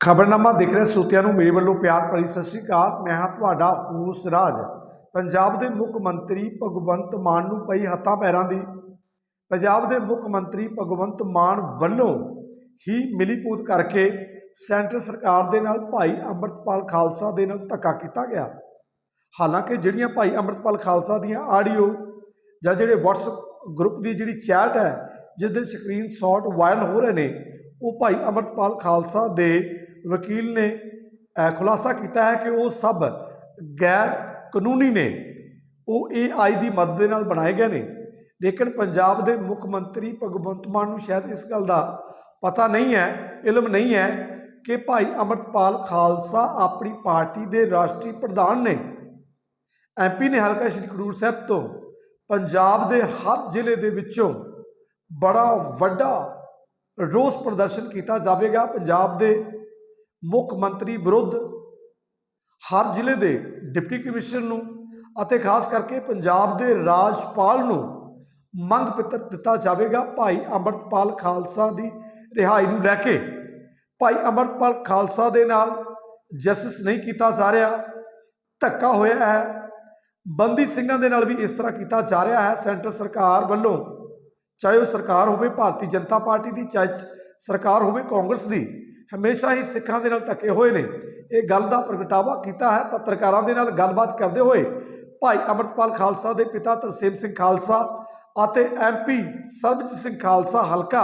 ਖਬਰਨਾਮਾ ਦੇਖ ਰਹੇ ਸਰੋਤਿਆਂ ਨੂੰ ਮੇਰੇ ਵੱਲੋਂ ਪਿਆਰ ਭਰੀ ਸਤਿ ਸ਼੍ਰੀ ਅਕਾਲ। ਮੈਂ ਹਾਂ ਤੁਹਾਡਾ ਹੂਸ ਰਾਜ। ਪੰਜਾਬ ਦੇ ਮੁੱਖ ਮੰਤਰੀ ਭਗਵੰਤ ਮਾਨ ਨੂੰ ਪਈ ਹੱਥਾਂ ਪੈਰਾਂ ਦੀ। ਪੰਜਾਬ ਦੇ ਮੁੱਖ ਮੰਤਰੀ ਭਗਵੰਤ ਮਾਨ ਵੱਲੋਂ ਹੀ ਮਿਲੀਭੂਤ ਕਰਕੇ ਸੈਂਟਰ ਸਰਕਾਰ ਦੇ ਨਾਲ ਭਾਈ ਅੰਮ੍ਰਿਤਪਾਲ ਖਾਲਸਾ ਦੇ ਨਾਲ ਧੱਕਾ ਕੀਤਾ ਗਿਆ। ਹਾਲਾਂਕਿ ਜਿਹੜੀਆਂ ਭਾਈ ਅੰਮ੍ਰਿਤਪਾਲ ਖਾਲਸਾ ਦੀਆਂ ਆਡੀਓ ਜਾਂ ਜਿਹੜੇ WhatsApp ਗਰੁੱਪ ਦੀ ਜਿਹੜੀ ਚੈਟ ਹੈ, ਜਿਸ ਦੇ ਸਕਰੀਨਸ਼ਾਟ ਵਾਇਰਲ ਹੋ ਰਹੇ ਨੇ, ਉਹ ਭਾਈ ਅੰਮ੍ਰਿਤਪਾਲ ਖਾਲਸਾ ਦੇ ਵਕੀਲ ਨੇ ਅਹ, ਖੁਲਾਸਾ ਕੀਤਾ ਹੈ ਕਿ ਉਹ ਸਭ ਗੈਰ ਕਾਨੂੰਨੀ ਨੇ। ਉਹ AI ਦੀ ਮਦਦ ਦੇ ਨਾਲ ਬਣਾਏ ਗਏ ਨੇ। ਲੇਕਿਨ ਪੰਜਾਬ ਦੇ ਮੁੱਖ ਮੰਤਰੀ ਭਗਵੰਤ ਮਾਨ ਨੂੰ ਸ਼ਾਇਦ ਇਸ ਗੱਲ ਦਾ ਪਤਾ ਨਹੀਂ ਹੈ ਇਲਮ ਨਹੀਂ ਹੈ ਕਿ ਭਾਈ ਅੰਮ੍ਰਿਤਪਾਲ ਖਾਲਸਾ ਆਪਣੀ ਪਾਰਟੀ ਦੇ ਰਾਸ਼ਟਰੀ ਪ੍ਰਧਾਨ ਨੇ। ਐਮਪੀ ਨੇ ਹਲਕਾ ਸ਼੍ਰੀ ਖਡੂਰ ਸਾਹਿਬ ਤੋਂ ਪੰਜਾਬ ਦੇ ਹਰ ਜ਼ਿਲ੍ਹੇ ਦੇ ਵਿੱਚੋਂ ਬੜਾ ਵੱਡਾ ਰੋਸ ਪ੍ਰਦਰਸ਼ਨ ਕੀਤਾ ਜਾਵੇਗਾ। ਪੰਜਾਬ ਦੇ ਮੁੱਖ ਮੰਤਰੀ ਵਿਰੁੱਧ ਹਰ ਜ਼ਿਲ੍ਹੇ ਦੇ ਡਿਪਟੀ ਕਮਿਸ਼ਨਰ ਨੂੰ ਅਤੇ ਖਾਸ ਕਰਕੇ ਪੰਜਾਬ ਦੇ ਰਾਜਪਾਲ ਨੂੰ ਮੰਗ ਪੱਤਰ ਦਿੱਤਾ ਜਾਵੇਗਾ ਭਾਈ ਅੰਮ੍ਰਿਤਪਾਲ ਖਾਲਸਾ ਦੀ ਰਿਹਾਈ ਨੂੰ ਲੈ ਕੇ। ਭਾਈ ਅੰਮ੍ਰਿਤਪਾਲ ਖਾਲਸਾ ਦੇ ਨਾਲ ਜਸਟਿਸ ਨਹੀਂ ਕੀਤਾ ਜਾ ਰਿਹਾ, ਧੱਕਾ ਹੋਇਆ ਹੈ। ਬੰਦੀ ਸਿੰਘਾਂ ਦੇ ਨਾਲ ਵੀ ਇਸ ਤਰ੍ਹਾਂ ਕੀਤਾ ਜਾ ਰਿਹਾ ਹੈ। ਸੈਂਟਰ ਸਰਕਾਰ ਵੱਲੋਂ ਚਾਹੇ ਉਹ ਸਰਕਾਰ ਹੋਵੇ, ਭਾਰਤੀ ਜਨਤਾ ਪਾਰਟੀ ਦੀ, ਚਾਹੇ ਸਰਕਾਰ ਹੋਵੇ ਕਾਂਗਰਸ ਦੀ ਹਮੇਸ਼ਾ ਹੀ ਸਿੱਖਾਂ ਦੇ ਨਾਲ ਧੱਕੇ ਹੋਏ ਨੇ। ਇਹ ਗੱਲ ਦਾ ਪ੍ਰਗਟਾਵਾ ਕੀਤਾ ਹੈ। ਪੱਤਰਕਾਰਾਂ ਦੇ ਨਾਲ ਗੱਲਬਾਤ ਕਰਦੇ ਹੋਏ ਭਾਈ ਅਮਰਤਪਾਲ ਖਾਲਸਾ ਦੇ ਪਿਤਾ ਤਰਸੇਮ ਸਿੰਘ ਖਾਲਸਾ ਅਤੇ ਐਮਪੀ ਸਰਬਜੀਤ ਸਿੰਘ ਖਾਲਸਾ ਹਲਕਾ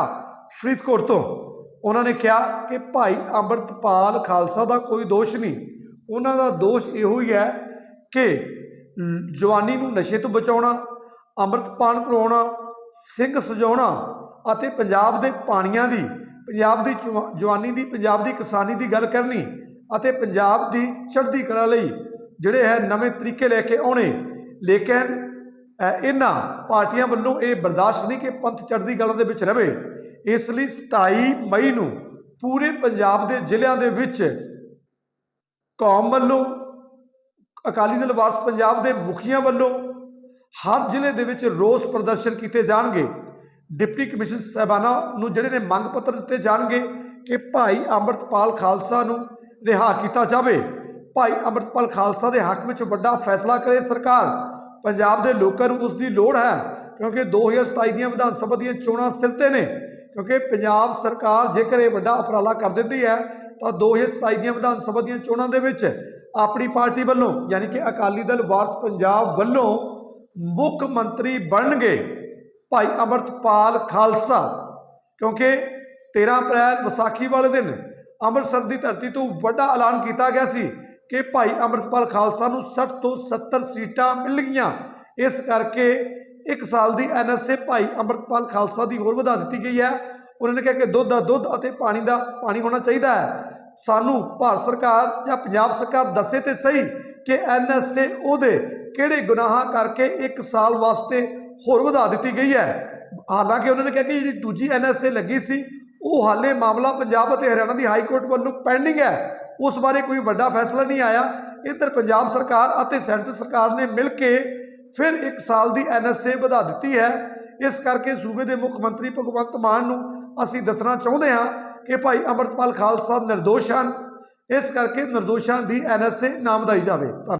ਫਰੀਦਕੋਟ ਤੋਂ ਉਹਨਾਂ ਨੇ ਕਿਹਾ ਕਿ ਭਾਈ ਅੰਮ੍ਰਿਤਪਾਲ ਖਾਲਸਾ ਦਾ ਕੋਈ ਦੋਸ਼ ਨਹੀਂ। ਉਹਨਾਂ ਦਾ ਦੋਸ਼ ਇਹੋ ਹੀ ਹੈ ਕਿ ਜਵਾਨੀ ਨੂੰ ਨਸ਼ੇ ਤੋਂ ਬਚਾਉਣਾ, ਅੰਮ੍ਰਿਤਪਾਨ ਕਰਵਾਉਣਾ ਸਿੰਘ ਸਜਾਉਣਾ ਅਤੇ ਪੰਜਾਬ ਦੇ ਪਾਣੀਆਂ ਦੀ ਪੰਜਾਬ ਦੀ ਜਵਾ- ਜਵਾਨੀ ਦੀ, ਪੰਜਾਬ ਦੀ ਕਿਸਾਨੀ ਦੀ ਗੱਲ ਕਰਨੀ ਅਤੇ ਪੰਜਾਬ ਦੀ ਚੜ੍ਹਦੀ ਕਲਾ ਲਈ ਜਿਹੜੇ ਹੈ ਨਵੇਂ ਤਰੀਕੇ ਲੈ ਕੇ ਆਉਣੇ। ਲੇਕਿਨ ਇਹਨਾਂ ਪਾਰਟੀਆਂ ਵੱਲੋਂ ਇਹ ਬਰਦਾਸ਼ਤ ਨਹੀਂ ਕਿ ਪੰਥ ਚੜ੍ਹਦੀ ਕਲਾ ਦੇ ਵਿੱਚ ਰਹੇ ਇਸ ਲਈ 27 ਮਈ ਨੂੰ ਪੂਰੇ ਪੰਜਾਬ ਦੇ ਜ਼ਿਲ੍ਹਿਆਂ ਦੇ ਵਿੱਚ ਕੌਮ ਵੱਲੋਂ, ਅਕਾਲੀ ਦਲ ਵਾਰਸ ਪੰਜਾਬ ਦੇ ਮੁਖੀਆਂ ਵੱਲੋਂ ਹਰ ਜ਼ਿਲ੍ਹੇ ਦੇ ਵਿੱਚ ਰੋਸ ਪ੍ਰਦਰਸ਼ਨ ਕੀਤੇ ਜਾਣਗੇ। ਡਿਪਟੀ ਕਮਿਸ਼ਨਰ ਸਾਹਿਬਾਨਾਂ ਨੂੰ ਜਿਹੜੇ ਨੇ ਮੰਗ ਪੱਤਰ ਦਿੱਤੇ ਜਾਣਗੇ ਕਿ ਭਾਈ ਅੰਮ੍ਰਿਤਪਾਲ ਖਾਲਸਾ ਨੂੰ ਰਿਹਾ ਕੀਤਾ ਜਾਵੇ। ਭਾਈ ਅੰਮ੍ਰਿਤਪਾਲ ਖਾਲਸਾ ਦੇ ਹੱਕ ਵਿੱਚ ਵੱਡਾ ਫੈਸਲਾ ਕਰੇ ਸਰਕਾਰ। ਪੰਜਾਬ ਦੇ ਲੋਕਾਂ ਨੂੰ ਉਸ ਦੀ ਲੋੜ ਹੈ, ਕਿਉਂਕਿ 2027 ਦੀਆਂ ਵਿਧਾਨ ਸਭਾ ਦੀਆਂ ਚੋਣਾਂ ਸਿਰ ਤੇ ਨੇ, ਕਿਉਂਕਿ ਪੰਜਾਬ ਸਰਕਾਰ ਜੇਕਰ ਇਹ ਵੱਡਾ ਉਪਰਾਲਾ ਕਰ ਦਿੰਦੀ ਹੈ, ਤਾਂ 2027 ਦੀਆਂ ਵਿਧਾਨ ਸਭਾ ਦੀਆਂ ਚੋਣਾਂ ਦੇ ਵਿੱਚ ਆਪਣੀ ਪਾਰਟੀ ਵੱਲੋਂ, ਯਾਨੀ ਕਿ ਅਕਾਲੀ ਦਲ ਵਾਰਸ ਪੰਜਾਬ ਵੱਲੋਂ ਮੁੱਖ ਮੰਤਰੀ ਬਣਨਗੇ। ਭਾਈ ਅਮਰਤਪਾਲ ਖਾਲਸਾ, ਕਿਉਂਕਿ 13 ਅਪ੍ਰੈਲ ਵਿਸਾਖੀ ਵਾਲੇ ਦਿਨ ਅੰਮ੍ਰਿਤਸਰ ਦੀ ਧਰਤੀ ਤੋਂ ਵੱਡਾ ਐਲਾਨ ਕੀਤਾ ਗਿਆ ਸੀ ਕਿ ਭਾਈ ਅਮਰਤਪਾਲ ਖਾਲਸਾ ਨੂੰ 60 ਤੋਂ 70 ਸੀਟਾਂ ਮਿਲਣਗੀਆਂ ਇਸ ਕਰਕੇ ਇੱਕ ਸਾਲ ਦੀ ਐਨਐਸਏ ਭਾਈ ਅਮਰਤਪਾਲ ਖਾਲਸਾ ਦੀ ਹੋਰ ਵਧਾ ਦਿੱਤੀ ਗਈ ਹੈ। ਉਹਨਾਂ ਨੇ ਕਿਹਾ ਕਿ ਦੁੱਧ ਦਾ ਦੁੱਧ ਅਤੇ ਪਾਣੀ ਦਾ ਪਾਣੀ ਹੋਣਾ ਚਾਹੀਦਾ ਹੈ। ਸਾਨੂੰ ਭਾਰਤ ਸਰਕਾਰ ਜਾਂ ਪੰਜਾਬ ਸਰਕਾਰ ਦੱਸੇ ਤੇ ਸਹੀ ਕਿ ਐਨਐਸਏ ਉਹਦੇ ਕਿਹੜੇ ਗੁਨਾਹਾਂ ਕਰਕੇ ਇੱਕ ਸਾਲ ਵਾਸਤੇ ਹੋਰ ਵਧਾ ਦਿੱਤੀ ਗਈ ਹੈ। ਹਾਲਾਂਕਿ ਉਹਨਾਂ ਨੇ ਕਿਹਾ ਕਿ ਜਿਹੜੀ ਦੂਜੀ ਐਨਐਸਏ ਲੱਗੀ ਸੀ, ਉਹ ਹਾਲੇ ਮਾਮਲਾ ਪੰਜਾਬ ਅਤੇ ਹਰਿਆਣਾ ਦੀ ਹਾਈ ਕੋਰਟ ਵੱਲੋਂ ਪੈਂਡਿੰਗ ਹੈ। ਉਸ ਬਾਰੇ ਕੋਈ ਵੱਡਾ ਫੈਸਲਾ ਨਹੀਂ ਆਇਆ। ਇੱਧਰ ਪੰਜਾਬ ਸਰਕਾਰ ਅਤੇ ਸੈਂਟਰ ਸਰਕਾਰ ਨੇ ਮਿਲ ਕੇ ਫਿਰ ਇੱਕ ਸਾਲ ਦੀ ਐਨਐਸਏ ਵਧਾ ਦਿੱਤੀ ਹੈ। ਇਸ ਕਰਕੇ ਸੂਬੇ ਦੇ ਮੁੱਖ ਮੰਤਰੀ ਭਗਵੰਤ ਮਾਨ ਨੂੰ ਅਸੀਂ ਦੱਸਣਾ ਚਾਹੁੰਦੇ ਹਾਂ ਕਿ ਭਾਈ ਅਮਰਤਪਾਲ ਖਾਲਸਾ ਨਿਰਦੋਸ਼ ਹਨ। ਇਸ ਕਰਕੇ ਨਿਰਦੋਸ਼ਾਂ ਦੀ ਐਨਐਸਏ ਨਾ ਵਧਾਈ ਜਾਵੇ। ਧੰਨਵਾਦ।